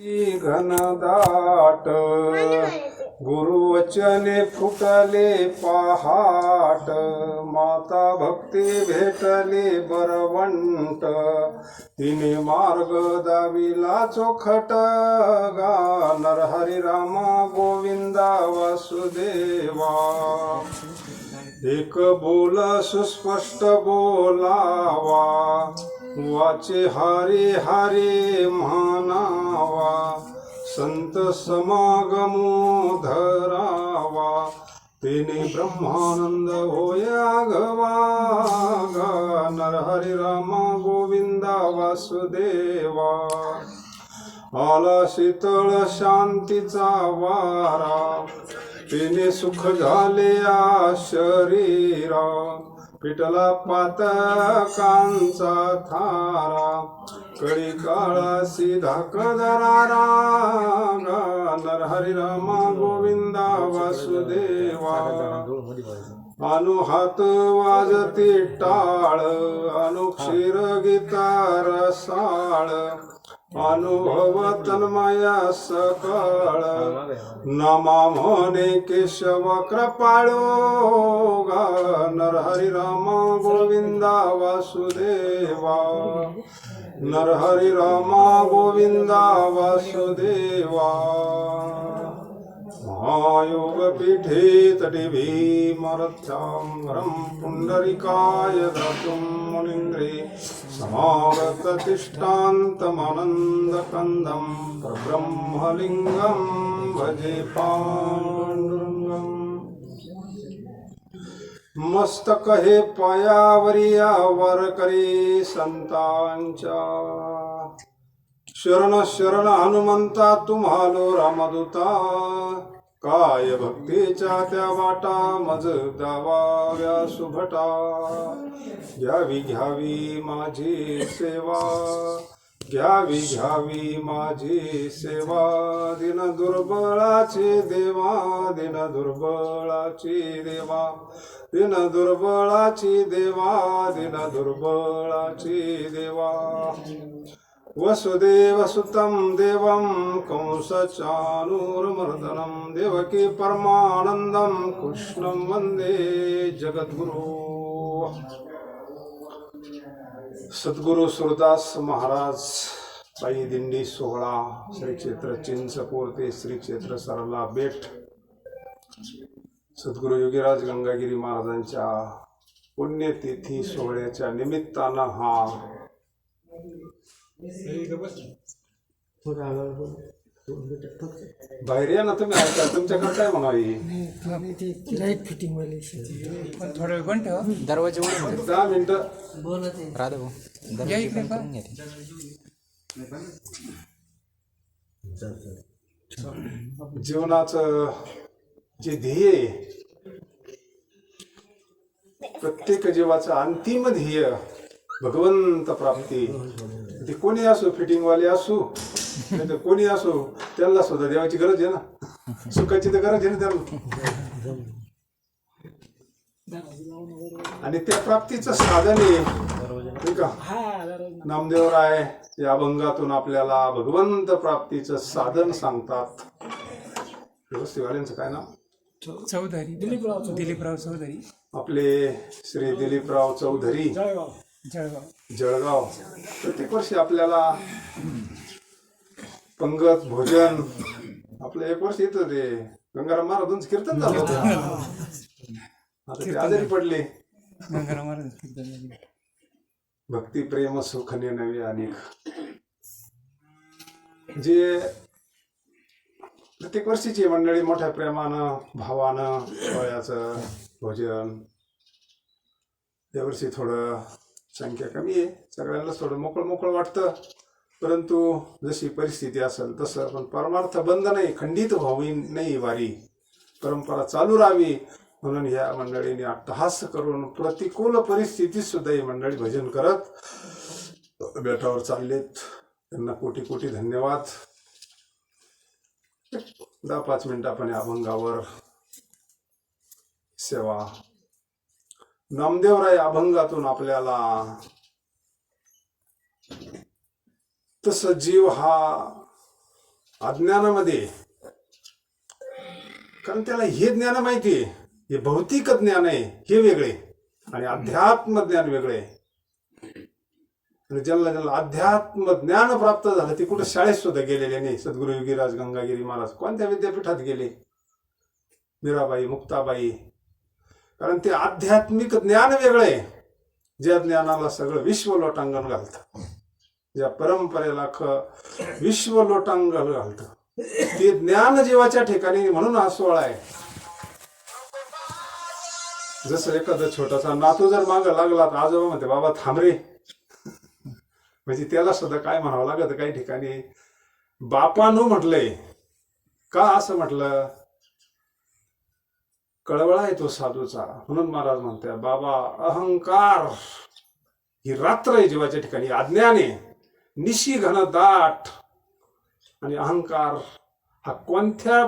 घनदाट. गुरुवचने फुटले पहाट. माता भक्ती भेटले बरवंट. तिने मार्ग दाविला चोखट गा नरहरी रामा गोविंदा वासुदेवा. एक बोल सुस्पष्ट बोलावा. वाचे हारे हारे म्हणावा संत समागमो धरावा तेने ब्रह्मानंद होया गवा गा नरहरी रामा गोविंदा वासुदेवा. आला शीतळ शांतीचा वारा तिने सुख झाले या शरीरा. पिटला पातकांचा थारा कळी काळा सिधा कदरारा नरहरी रामा गोविंदा वासुदेवा. अनु हात वाजते टाळ अनुक्षीर गीतार साळ अनुभव तन्मया सकळ. नमा म्हणे केशव कृपाळो गा नरहरी राम गोविंदा वासुदेवा। नरहरी राम गोविंदा वासुदेवा। महायोगपीठे तटे भीमरथ्याङ्गरं पुण्डरीकाय दातुं समागततिष्ठान्तमनन्दकन्दं प्रब्रह्मलिङ्गं भजे पा मस्तक हे पायावरी आवर करी संतांच्या. शरण शरण हनुमंता तुम्हालो रामदूता. काय भक्तीच्या त्या वाटा मज दावाव्या सुभटा. घ्यावी घ्यावी माझी सेवा. घ्यावी घ्यावी माझी सेवा दिन दुर्बळाची देवा दिन दुर्बळाची देवा. दिन दुर्बळाची देवा दिन दुर्बळाची देवा. वसुदेव सुतं देवं कंसचानूरमर्दनं देवकी परमानन्दं कृष्णं वन्दे जगद्गुरु. सद्गुरु सुरदास महाराज पायी दिंडी सोहळा श्री क्षेत्र चिंचपूर ते श्री क्षेत्र सरला बेट सद्गुरु योगीराज गंगागिरी महाराजांच्या पुण्यतिथी सोहळ्याच्या निमित्तानं हा बाहेर या ना तुम्ही ऐका तुमच्याकडे काय म्हणावी लाइट फिटिंग थोडा वेळ पण ठेवा दरवाजे उघडून ठेव. दहा मिनिटं बोलत आहे राधा भाऊ या दरवाजे इकडे बंद करून घ्या ते. जीवनाचं जे ध्येय आहे प्रत्येक जीवाचं अंतिम ध्येय भगवंत प्राप्ती ते कोणी असो फिटिंगवाले असो नाही तर कोणी असो त्यांना सुद्धा देवाची गरज आहे ना. सुखाची तर गरज आहे ना त्यांना. आणि त्या प्राप्तीचं साधन आहे. आहे? नामदेवराय या अभंगातून आपल्याला भगवंत प्राप्तीचं साधन सांगतात. व्यवस्थितवाल्यांचं काय नाव? चौधरी. दिलीपराव दिलीपराव चौधरी. आपले श्री दिलीपराव चौधरी. जळगाव. जळगाव. प्रत्येक वर्षी आपल्याला पंगत भोजन. आपलं एक वर्ष येतं ते गंगाराम महाराजांचं कीर्तन झालं होतं. आता ते आजारी पडले. गंगाराम महाराज कीर्तन झाले. भक्ती प्रेम सुखने नवे अनेक. जे प्रत्येक वर्षीची मंडळी मोठ्या प्रेमानं भावानं वयाचं भोजन. यावर्षी थोडं संख्या कमी आहे. सगळ्यांनाच थोडं मोकळं मोकळं वाटतं. परंतु जशी परिस्थिती असेल तसं पण परमार्थ बंद नाही खंडित व्हावी नाही वारी. परंपरा चालू राहावी म्हणून या मंडळीने अट्टहास करून प्रतिकूल परिस्थितीत सुद्धा ही मंडळी भजन करत बेटावर चाललेत. त्यांना कोटी कोटी धन्यवाद. दहा पाच मिनिटं आपण या अभंगावर सेवा. नामदेवराय अभंगातून आपल्याला तस जीव हा अज्ञानामध्ये. कारण त्याला हे ज्ञान माहिती आहे. हे भौतिक ज्ञान आहे. हे वेगळे. आणि अध्यात्म ज्ञान वेगळे आहे. आणि ज्यांना ज्यांना अध्यात्म ज्ञान प्राप्त झालं ते कुठं शाळेत सुद्धा गेलेले नाही. सद्गुरु योगीराज गंगागिरी महाराज कोणत्या विद्यापीठात गेले? मीराबाई मुक्ताबाई. कारण ते आध्यात्मिक ज्ञान वेगळं आहे. ज्या ज्ञानाला सगळं विश्व लोटांगण घालतं. या परंपरेला ख विश्व लोटांग घालतं. ते ज्ञान जीवाच्या ठिकाणी म्हणून हा सोहळा आहे. जसं एखादा छोटासा नातू जर माग लागला तर आजोबा म्हणते बाबा थांब रे. म्हणजे त्याला सुद्धा काय म्हणावं लागत? काही ठिकाणी बापानो म्हटलंय. का असं म्हटलं? कळवळा आहे तो साधूचा. म्हणून महाराज म्हणते बाबा अहंकार ही रात्र आहे जीवाच्या ठिकाणी. अज्ञान आहे निशी घन दाट आणि अहंकार हा कोणत्या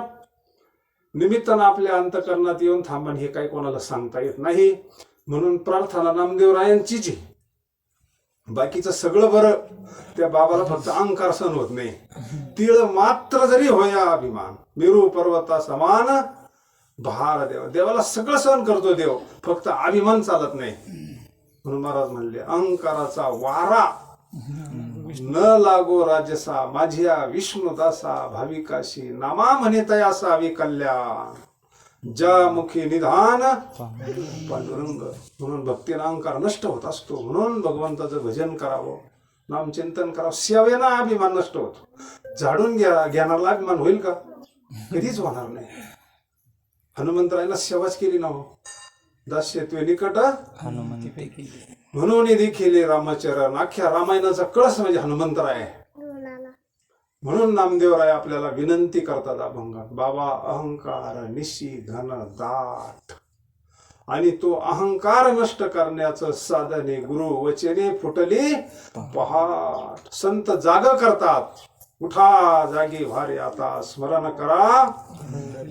निमित्तानं आपल्या अंतकरणात येऊन थांबण हे काही कोणाला सांगता येत नाही. म्हणून प्रार्थना नामदेवरायांचीच आहे. बाकीचं सगळं बरं. त्या बाबाला फक्त अहंकार सहन होत नाही. तिळ मात्र जरी होया अभिमान. मेरू पर्वता समान भार देव. देवाला सगळं सहन करतो देव. फक्त अभिमान चालत नाही. म्हणून महाराज म्हणले अहंकाराचा वारा न लागो राजसा माझ्या विष्णुदासा भाविकाशी नामा म्हणे तयासा कल्याण. ज्या मुखी निधान पांडुरंग म्हणून भक्तीनांकार नष्ट होत असतो. म्हणून भगवंताचं भजन करावं नामचिंतन करावं सेवेना अभिमान नष्ट होतो. झाडून घ्या घेणारला अभिमान होईल का? कधीच होणार नाही. हनुमंतरायला सेवाच केली ना हो. दास्यत्वे निकट म्हणून देखील रामचरण. अख्ख्या रामायणाचा कळस म्हणजे हनुमंतराय म्हणून नामदेवराय आपल्याला विनंती करतात अभंगात. बाबा अहंकार निशी घन दाट. आणि तो अहंकार नष्ट करण्याचं साधने गुरु वचने फुटली पहाट. संत जाग करतात. उठा जागी भारी आता स्मरण करा.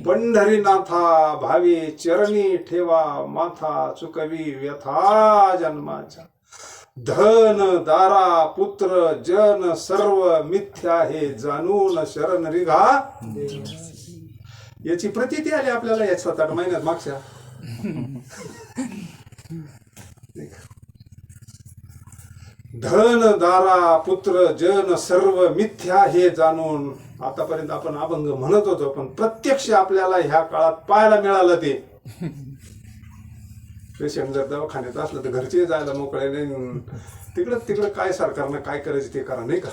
पंढरीनाथा भावी चरणी ठेवा माथा चुकवी व्यथा जन्माच्या. धन दारा पुत्र जन सर्व मिथ्या हे जाणून शरण रिघा. याची प्रतिती आली आपल्याला या सात आठ महिन्यात मागच्या. धन दारा पुत्र जन सर्व मिथ्या हे जाणून आतापर्यंत आपण अभंग म्हणत होतो पण प्रत्यक्ष आपल्याला ह्या काळात पाहायला मिळालं ते. पेशंट जर दवाखान्यात असलं तर घरचे जायला मोकळे नाही. तिकडं तिकडं काय सरकारनं काय करायचं ते करा नाही का?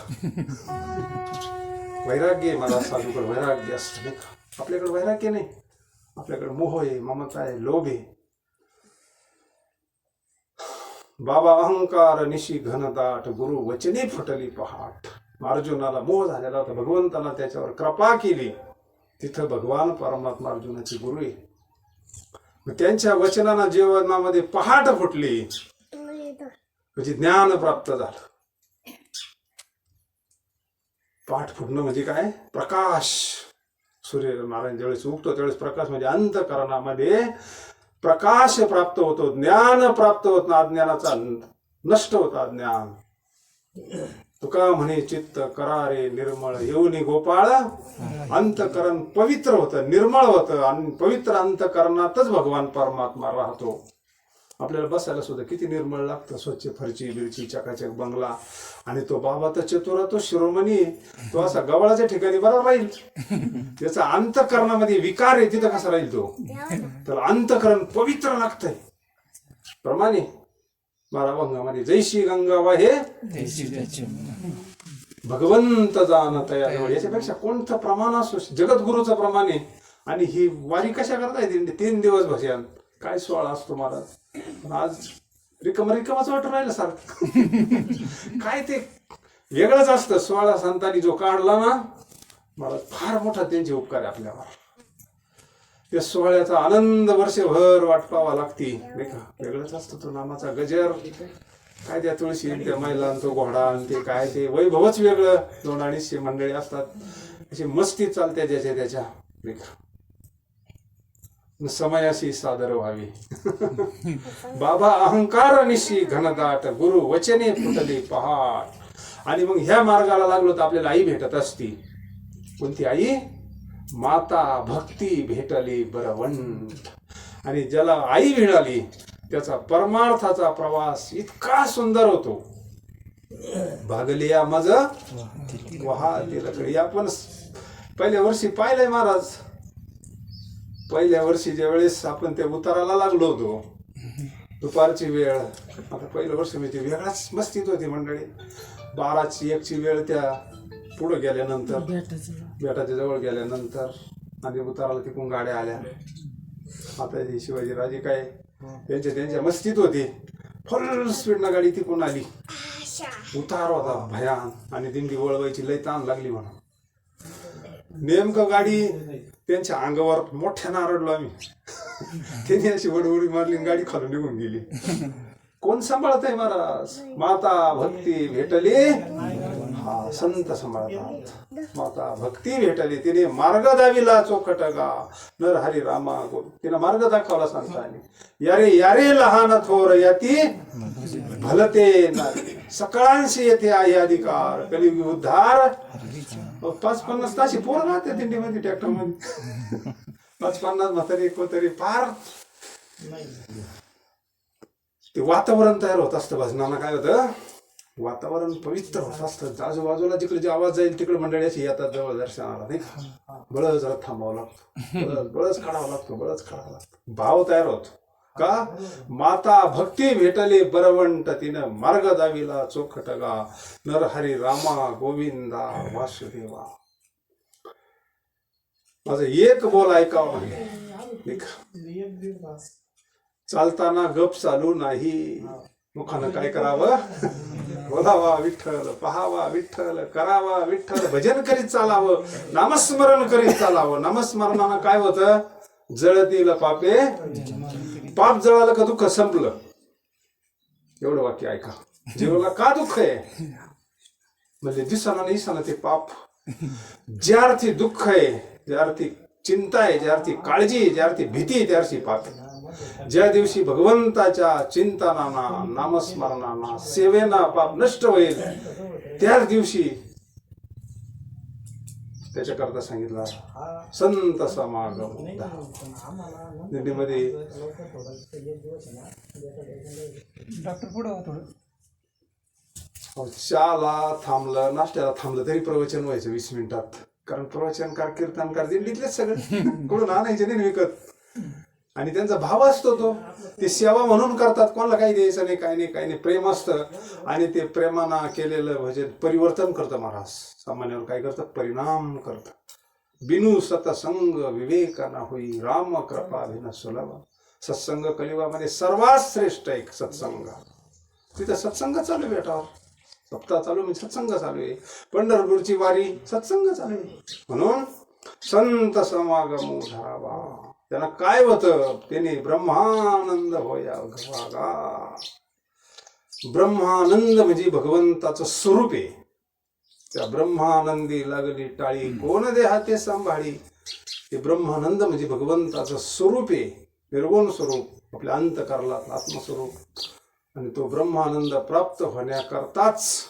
वैराग्य आहे मला साधूकडे वैराग्य असतं नाही का? आपल्याकडे वैराग्य नाही. आपल्याकडे मोह आहे ममता आहे लोभ आहे. बाबा अहंकार निशी घनदाट गुरु वचने फुटली पहाट. अर्जुनाला मोह झालेला होता. भगवंताला त्याच्यावर कृपा केली. तिथं भगवान परमात्मा अर्जुनाची गुरु आहे. मग त्यांच्या वचनाना जीवनामध्ये पहाट फुटली. म्हणजे ज्ञान प्राप्त झालं. पाठ फुटणं म्हणजे काय? प्रकाश. सूर्य सूर्यनारायण ज्यावेळेस उगतो त्यावेळेस प्रकाश म्हणजे अंतकरणामध्ये प्रकाश प्राप्त होतो ज्ञान प्राप्त होत ना अज्ञानाचा नष्ट होता ज्ञान तुका म्हणे चित्त करारे निर्मळ. येऊनी गोपाळ. अंतकरण पवित्र होतं निर्मळ होतं. आणि पवित्र अंतकरणातच भगवान परमात्मा राहतो. आपल्याला बसायला सुद्धा किती निर्मळ लागतं. स्वच्छ फरची बिरची चकाचक बंगला. आणि तो बाबा तर चतुरा तो शिरोमणी. तो असा गवळाच्या ठिकाणी बरा राहील. त्याचा अंतकरणामध्ये विकार आहे तिथं कसा राहील तो? तर अंतकरण पवित्र लागतंय. प्रमाणे बाराभंगामध्ये जैशी गंगा वाहे भगवंत जाण तयार याच्यापेक्षा कोणतं प्रमाण असो जगद्गुरूचं प्रमाण आहे. आणि ही वारी कशा करता येते? तीन दिवस भजन. काय सोहळा असतो महाराज? पण आज रिकम रिकमाच वाटून राहिलं सारखं. काय ते? वेगळंच असतं. सोळा संतांनी जो काढला ना मला फार मोठा त्यांचे उपकार आहे आपल्यावर. त्या सोहळ्याचा आनंद वर्षभर वाटपावा लागते. नाही का? वेगळंच असतं तो नामाचा गजर. काय त्या तुळशी त्या महिला तो घोडा आणि ते काय ते? वैभवच वेगळं. दोन अडीचशे मंडळी असतात. अशी मस्ती चालते ज्याच्या त्याच्या. नाही का? समयाशी सादर व्हावी. बाबा अहंकार निशी घनदाट गुरु वचने फुटली पहाट. आणि मग ह्या मार्गाला लागलो तर आपल्याला आई भेटत असती. कोणती आई? माता भक्ती भेटली बरवंत. आणि ज्याला आई मिळाली त्याचा परमार्थाचा प्रवास इतका सुंदर होतो. भागलिया मज वहा तिलकडे आपण पहिल्या वर्षी पाहिलंय महाराज. पहिल्या वर्षी ज्या वेळेस आपण त्या उताराला लागलो होतो दुपारची वेळ आता पहिलं वर्ष म्हणजे वेगळाच मस्तीत होती मंडळी. बाराची एकची वेळ त्या पुढं गेल्यानंतर बेटाच्या जवळ गेल्यानंतर आणि उताराला तिकडून गाड्या आल्या. आता शिवाजीराजे काय त्यांच्या त्यांच्या मस्तीत होते. फुल स्पीडनं गाडी तिकडून आली. उतार होता भयान आणि दिंडी वळवायची लय ताण लागली म्हणा नेमकं गाडी त्यांच्या अंगावर मोठ्या नारळलो आम्ही. त्यांनी अशी वडवडी मारली आणि गाडी खालून निघून गेली. कोण सांभाळत आहे महाराज? माता भक्ती भेटली. हा संत सांभाळतात माता भक्ती भेटली तिने मार्ग दाविला चोखटगा नर हरी रामा गुरु. तिने मार्ग दाखवला संतांनी. यारे यारे लहान थोर याती भलते नारी. सकळांशी येते आई अधिकार. कलियुगी उद्धार. पाच पन्नास ताशी पोर राहते दिंडीमध्ये ट्रॅक्टरमध्ये पाच पन्नास म्हातारी कोतरी फार ते वातावरण तयार होत असतं भजनानं. काय होतं? वातावरण पवित्र असतं आजूबाजूला जिकडे जे आवाज जाईल तिकडे मंडळीची येतात जवळ दर्शनाला नाही? बळच जरा थांबावं लागतो. बळच काढावं लागतो बळच काढावं लागतो. भाव तयार होतो. का? माता भक्ती भेटली बरवंट तिनं मार्ग दाविला चोखटगा. नरहरी रामा गोविंदा वासुदेवा. माझं एक बोल ऐकावं का? चालताना गप चालू नाही. मुखानं काय करावं? बोलावा विठ्ठल पहावा विठ्ठल करावा विठ्ठल भजन करीत चालावं नामस्मरण करीत चालावं. नामस्मरणानं काय होतं? जळतील पापे. पाप जळालं का दुःख संपलं. एवढं वाक्य ऐका. जीवाला का दुःख आहे? म्हणजे दिसाना दिसाना ते पाप. ज्या अर्थी दुःख आहे ज्या अर्थी चिंता आहे ज्या अर्थी काळजी आहे ज्या अर्थी भीती आहे त्या अर्थी पाप आहे. ज्या दिवशी भगवंताच्या चिंतनाना नामस्मरणाना सेवेना पाप नष्ट होईल त्याच दिवशी त्याच्याकरता सांगितलं संत समागम. दिंडीमध्ये डॉक्टर पुढं व्हा थोडं. चहाला थांबलं नाश्त्याला थांबलं तरी प्रवचन व्हायचं वीस मिनिटात. कारण प्रवचनकार कीर्तनकार दिंडीतलेच सगळे. कुठून आणायचे नाही विकत? आणि त्यांचा भाव असतो तो. ते सेवा म्हणून करतात. कोणाला काही द्यायचं नाही काही नाही काही नाही. प्रेम असतं. आणि ते प्रेमानं केलेलं भजन परिवर्तन करतं महाराज. सामान्यावर काय करतं? परिणाम करतं. बिनू सतसंग विवेकाना होई राम कृपा भिन सुलभ. सत्संग कलिवामध्ये सर्वात श्रेष्ठ एक सत्संग. तिथं सत्संग चालू आहे बेटावर सप्ताह चालू म्हणजे सत्संग चालू आहे. पंढरपूरची वारी सत्संग चालू आहे. म्हणून संत समागम धावा त्यांना काय होतं? त्याने ब्रह्मानंद होया घवागा ब्रह्मानंद म्हणजे भगवंताचं स्वरूप आहे. त्या ब्रह्मानंदी लागली टाळी. कोण देहाते सांभाळी? ते ब्रह्मानंद म्हणजे भगवंताचं स्वरूप आहे. निर्गुण स्वरूप. आपल्या अंतकारला आत्मस्वरूप. आणि तो ब्रह्मानंद प्राप्त होण्याकरताच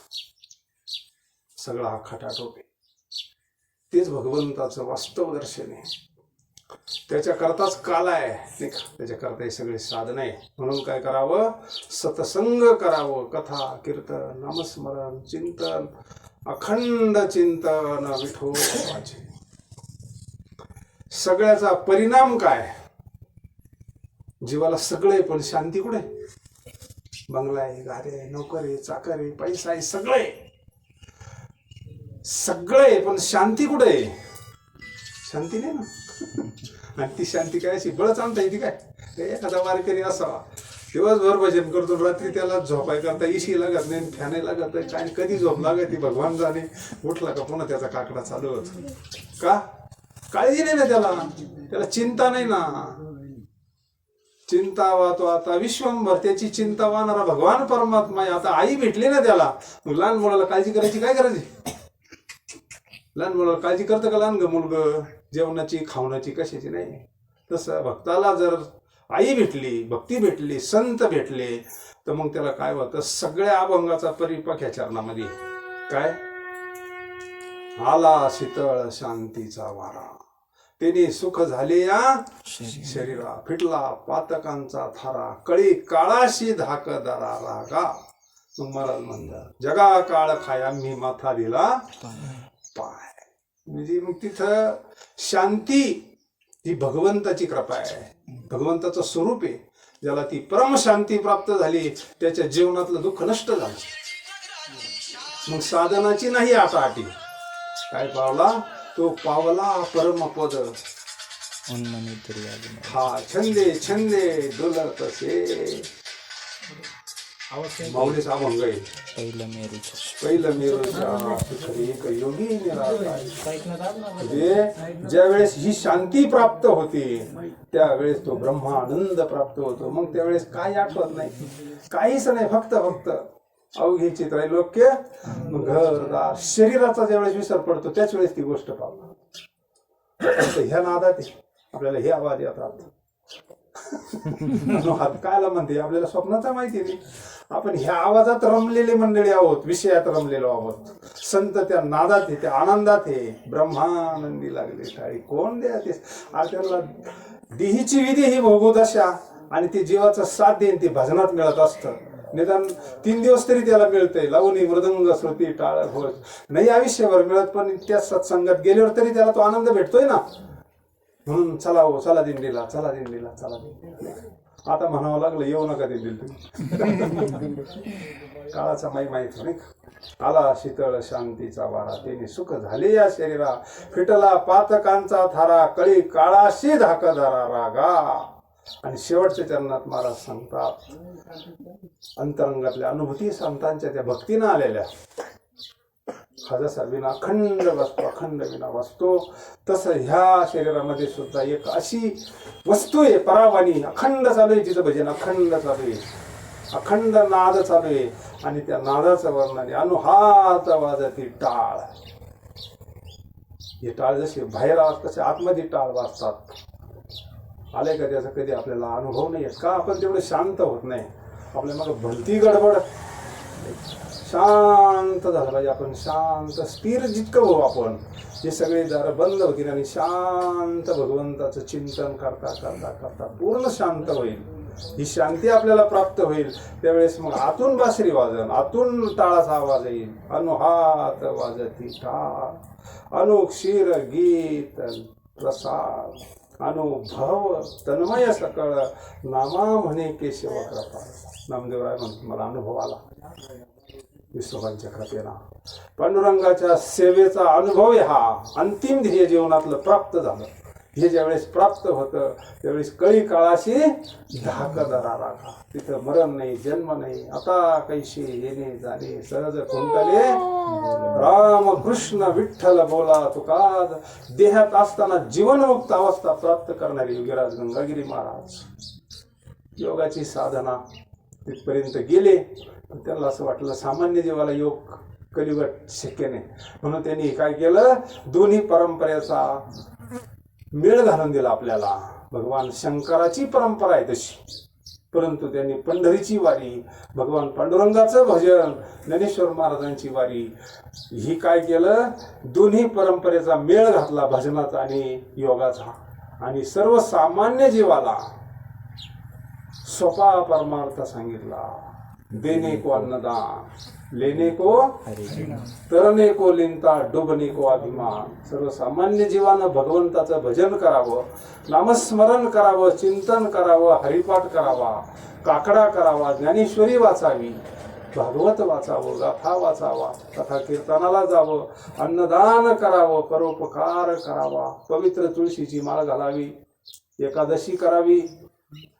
सगळा हा खटाटोप आहे तेच भगवंताचं वास्तव दर्शन आहे. त्याच्याकरताच काल आहे. नाही का? त्याच्याकरता हे सगळे साधन आहे. म्हणून काय करावं? सतसंग करावं. कथा कीर्तन नामस्मरण चिंतन अखंड चिंतन विठोबाचे सगळ्याचा परिणाम काय? जीवाला सगळे पण शांती कुठे? बंगला आहे गारे आहे नोकर आहे चाकर आहे पैसा आहे सगळे. सगळे पण शांती कुठे? शांती नाही ना? आणि ती शांती काय अशी? बळच आणता येते काय? ते एखादा वारकरी असावा. दिवसभर भजन करतो रात्री त्याला झोपाय करता इशी लागत नाही फॅने लागत नाही काय कधी झोप लागत ती भगवान जाणे उठला का पुन्हा त्याचा काकडा चालू होत. का? काळजी नाही ना त्याला. त्याला चिंता नाही ना. चिंता वाहतो आता विश्वंभर त्याची चिंता वाहणारा भगवान परमात्मा आहे. आता आई भेटली ना त्याला. मग लहान मुलाला काळजी करायची काय गरज आहे? लहान मुलाला काळजी करतं का लहान ग मुलग? जेवणाची खावण्याची कशाची नाही. तसं भक्ताला जर आई भेटली भक्ती भेटली संत भेटले तर मग त्याला काय होतं सगळ्या अभंगाचा परिपाक ह्या चरणामध्ये. काय? आला शीतळ शांतीचा वारा. तेने सुख झाले या शरीरा फिटला पातकांचा थारा. कळी काळाशी धाक दरा रागा. मग महाराज म्हणतात जगा काळ खाया मी माथा दिला पाय. म्हणजे मग तिथं शांती ही भगवंताची कृपा आहे. भगवंताचं स्वरूप आहे. ज्याला ती परम शांती प्राप्त झाली त्याच्या जीवनातलं दुःख नष्ट झालं. मग साधनाची नाही आता अटी. काय पावला? तो पावला परमपद. उन्मनी दुर्यादिन हा छंदे छंदे डोलतसे माऊलीचा अभंग आहे. पहिलं मेरूच पहिलं योगी. म्हणजे ज्या वेळेस ही शांती प्राप्त होते त्यावेळेस तो ब्रह्मानंद प्राप्त होतो. मग त्यावेळेस काही आठवत नाही. काहीच नाही फक्त फक्त अवघे त्रैलोक्य मग घरदार शरीराचा ज्यावेळेस विसर पडतो त्याच वेळेस ती गोष्ट पाहतो ह्या नादात. आपल्याला हे आवाज येतात कायला म्हणते आपल्याला स्वप्नाचा माहिती नाही आपण ह्या आवाजात रमलेले मंडळी आहोत विषयात रमलेलो आहोत. संत त्या नादात आहे त्या आनंदात आहे. ब्रह्मानंदी लागले टाळी कोण द्या ते? आज देहीची विधी ही भोगू दशा. आणि ते जीवाचा साथ देईन ते भजनात मिळत असतं. निदान तीन दिवस तरी त्याला मिळतंय. लावणी मृदंग श्रुती टाळ होत नाही आयुष्यभर मिळत पण त्या सत्संगात गेल्यावर तरी त्याला तो आनंद भेटतोय ना? म्हणून चला हो चला दिंडीला चला दिंडीला चला दिंडीला. आता म्हणावं लागलं येऊ नका दिंडीला तुम्ही. काळाचा माई माहीत नाही? आला शीतळ शांतीचा वारा. त्याने सुख झाले या शरीरा. फिटला पातकांचा थारा. कळी काळाशी धाक धरा रागा. आणि शेवटच्या चरणात महाराज सांगतात अंतरंगातल्या अनुभूती संतांच्या त्या भक्तीनं आलेल्या. जसा विना अखंड वाचतो अखंड विना वाचतो तसं ह्या शरीरामध्ये सुद्धा एक अशी वस्तू आहे परावानी अखंड चालू आहे तिचं भजन अखंड चालू आहे. अखंड नाद चालू आहे. आणि त्या नादाचं वर्णन आहे अनुहात वाजती टाळ. हे टाळ जशी बाहेर तसे आतमध्ये टाळ वाजतात. आले का त्याचा कधी आपल्याला अनुभव नाही का आपण तेवढं शांत होत नाही? आपल्या मग भलती गडबड. शांत झालं पाहिजे आपण शांत स्थिर जितकं होऊ आपण हे सगळे दार बंद होतील आणि शांत भगवंताचं चिंतन करता करता करता पूर्ण शांत होईल. ही शांती आपल्याला प्राप्त होईल त्यावेळेस मग आतून बासरी वाजन आतून टाळाचा आवाज येईल. अनुहात वाजती टाळ अनुक्षीर गीत प्रसाद अनुभव तन्मय सकळ नामा म्हणे केशव कृपा. नामदेवराय म्हणतो मला अनुभव आला. विश्वभांच्या कृपेना. पांडुरंगाच्या सेवेचा अनुभव हा. अंतिम ध्येय जीवनातलं प्राप्त झालं. हे ज्यावेळेस प्राप्त होतं त्यावेळेस कळी काळाशी धाकदरा राखा. तिथं मरण नाही जन्म नाही आता कैशी येणे जाणे सहज खुंटले राम कृष्ण विठ्ठल बोला तुका देहात असताना जीवनमुक्त अवस्था प्राप्त करणारे योगीराज गंगागिरी महाराज. योगाची साधना तिथपर्यंत गेले. पण त्यांना असं वाटलं सामान्य जीवाला योग कलिगट शक्य नाही. म्हणून त्यांनी काय केलं? दोन्ही परंपरेचा मेळ घालून दिला आपल्याला. भगवान शंकराची परंपरा आहे तशी. परंतु त्यांनी पंढरीची वारी भगवान पांडुरंगाचं भजन ज्ञानेश्वर महाराजांची वारी ही काय केलं? दोन्ही परंपरेचा मेळ घातला भजनाचा आणि योगाचा. आणि सर्वसामान्य जीवाला सोपा परमार्थ सांगितला. देणे को अन्नदान लेने को तरणे को लिंता डुबणे को अभिमान सर्वसामान्य जीवानं भगवंताचं भजन करावं नामस्मरण करावं चिंतन करावं हरिपाठ करावा काकडा करावा ज्ञानेश्वरी वाचावी भागवत वाचावं गाथा वाचावा कथा कीर्तनाला जावं अन्नदान करावं परोपकार करावा पवित्र तुळशीची माळ घालावी एकादशी करावी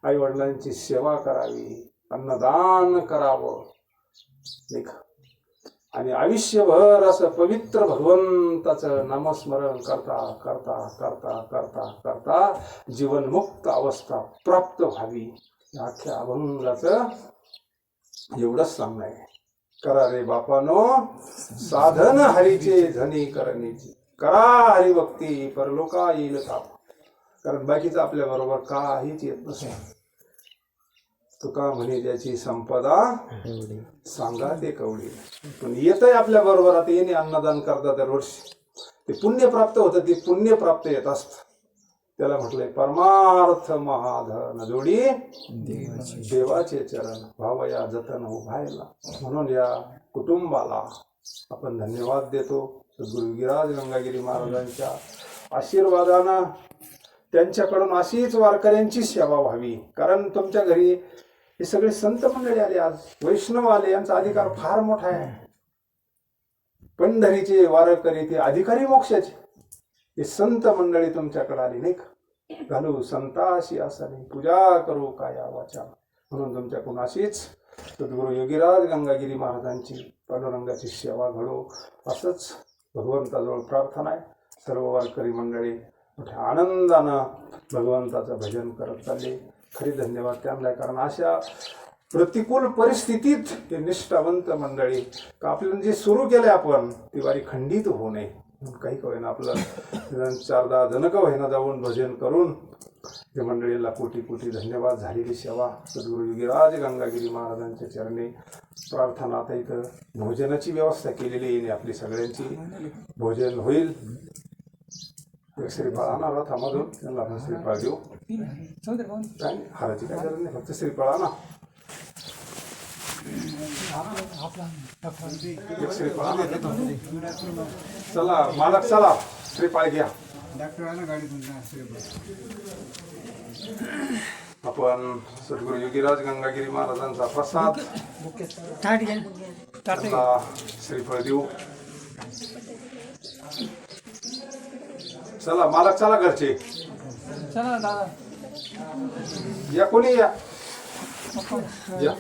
आई वडिलांची सेवा करावी. अन्नदान करावं. नाही आणि आयुष्यभर असं पवित्र भगवंताचं नामस्मरण करता करता करता करता करता जीवनमुक्त अवस्था प्राप्त व्हावी. अख्या अख्ख्या अभंगाचं एवढंच सांगणं आहे. करा रे बापानो साधन हरीचे धनी करणीचे करा हरिभक्ती परलोका येईल ताप कारण बाकीचं आपल्या बरोबर काहीच येत नसेल तुका म्हणे त्याची संपदा सांगा ते कवडी पण येत आपल्या बरोबर आता येणे अन्नदान करता दरवर्षी. ते पुण्य प्राप्त होतं ते पुण्य प्राप्त येत असत. त्याला म्हटलंय परमार्थ महाधन जोडी देवाचे चरण. भावया जतन उभायला. म्हणून या कुटुंबाला आपण धन्यवाद देतो. सद्गुरु गिराज गंगागिरी महाराजांच्या आशीर्वादानं त्यांच्याकडून अशीच वारकऱ्यांची सेवा व्हावी. कारण तुमच्या घरी हे सगळे संत मंडळी आले आज. वैष्णव आले यांचा अधिकार फार मोठा आहे. पंढरीचे वारकरी ते अधिकारी मोक्षाचे. हे संत मंडळी तुमच्याकडे आली नाही का? घालू संताशी आसने पूजा करू काया वाचा म्हणून तुमच्याकडून अशीच सद्गुरु योगीराज गंगागिरी महाराजांची पांडुरंगाची सेवा घडो. असंच भगवंताजवळ प्रार्थना आहे. सर्व वारकरी मंडळी मोठ्या आनंदानं भगवंताचं भजन करत चालले. खरी धन्यवाद त्यांना कारण अशा प्रतिकूल परिस्थितीत हे निष्ठावंत मंडळी का आपल्याला जे सुरू केले आपण ती वारी खंडित होऊ नये. म्हणून काही कळेना आपलं चारदा जनक वहिना जाऊन भजन करून त्या मंडळीला कोटी कोटी धन्यवाद झालेली सेवा. सद्गुरु योगीराज गंगागिरी महाराजांच्या चरणी प्रार्थना आता इथं भोजनाची व्यवस्था केलेली आहे. आपली सगळ्यांची. भोजन होईल. एक श्रीफळ आहोत थांबून त्यांना आपण श्रीफळ देऊ काय नाही, हाराची काय गरज नाही फक्त श्रीफळ आणा एक श्रीफळ आणा देतो. चला मालक चला श्रीफळ घ्या डॉक्टर आला गाडीतून ना श्रीफळ. आपण सद्गुरु योगीराज गंगागिरी महाराजांचा प्रसाद त्यांना श्रीफळ देऊ चला मालक चला घरचे. चला दादा. या कोणी या? या.